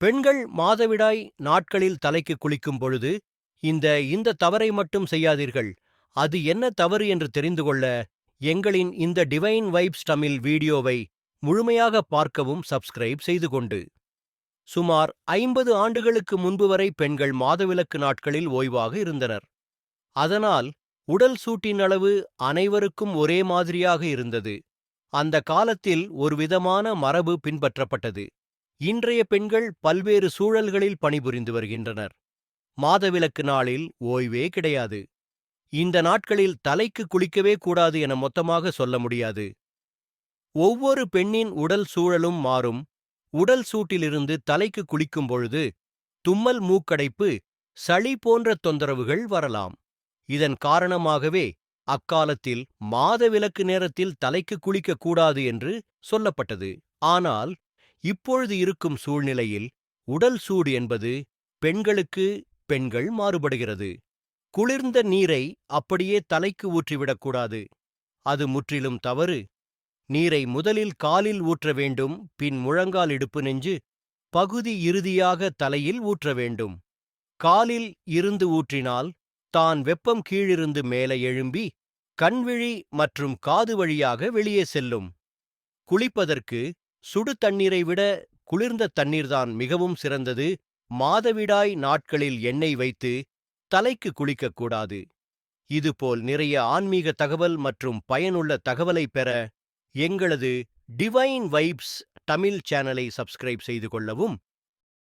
பெண்கள் மாதவிடாய் நாட்களில் தலைக்கு குளிக்கும் பொழுது இந்த இந்த தவறை மட்டும் செய்யாதீர்கள். அது என்ன தவறு என்று தெரிந்து கொள்ள எங்களின் இந்த டிவைன் வைப்ஸ் தமிழ் வீடியோவை முழுமையாக பார்க்கவும் சப்ஸ்கிரைப் செய்து கொண்டு. சுமார் ஐம்பது ஆண்டுகளுக்கு முன்பு வரை பெண்கள் மாதவிலக்கு நாட்களில் ஓய்வாக இருந்தனர். அதனால் உடல் சூட்டின் அளவு அனைவருக்கும் ஒரே மாதிரியாக இருந்தது. அந்த காலத்தில் ஒருவிதமான மரபு பின்பற்றப்பட்டது. இன்றைய பெண்கள் பல்வேறு சூழல்களில் பணிபுரிந்து வருகின்றனர். மாதவிலக்கு நாளில் ஓய்வே கிடையாது. இந்த நாட்களில் தலைக்கு குளிக்கவே கூடாது என மொத்தமாக சொல்ல முடியாது. ஒவ்வொரு பெண்ணின் உடல் சூழலும் மாறும். உடல் சூட்டிலிருந்து தலைக்கு குளிக்கும் பொழுது தும்மல் மூக்கடைப்பு சளி போன்ற தொந்தரவுகள் வரலாம். இதன் காரணமாகவே அக்காலத்தில் மாதவிலக்கு நேரத்தில் தலைக்கு குளிக்கக் கூடாது என்று சொல்லப்பட்டது. ஆனால் இப்பொழுது இருக்கும் சூழ்நிலையில் உடல் சூடு என்பது பெண்களுக்கு பெண்கள் மாறுபடுகிறது. குளிர்ந்த நீரை அப்படியே தலைக்கு ஊற்றிவிடக்கூடாது அது முற்றிலும் தவறு. நீரை முதலில் காலில் ஊற்ற வேண்டும் பின் முழங்கால் இடுப்பு நெஞ்சு பகுதி இறுதியாக தலையில் ஊற்ற வேண்டும். காலில் இருந்து ஊற்றினால் தான் வெப்பம் கீழிருந்து மேலே எழும்பி கண்விழி மற்றும் காது வழியாக வெளியே செல்லும். குளிப்பதற்கு சுடு தண்ணீரை விட குளிர்ந்த தண்ணீர்தான் மிகவும் சிறந்தது. மாதவிடாய் நாட்களில் எண்ணெய் வைத்து தலைக்கு குளிக்கக்கூடாது இதுபோல் நிறைய ஆன்மீக தகவல் மற்றும் பயனுள்ள தகவலை பெற எங்களது டிவைன் வைப்ஸ் தமிழ் சேனலை சப்ஸ்கிரைப் செய்து கொள்ளவும்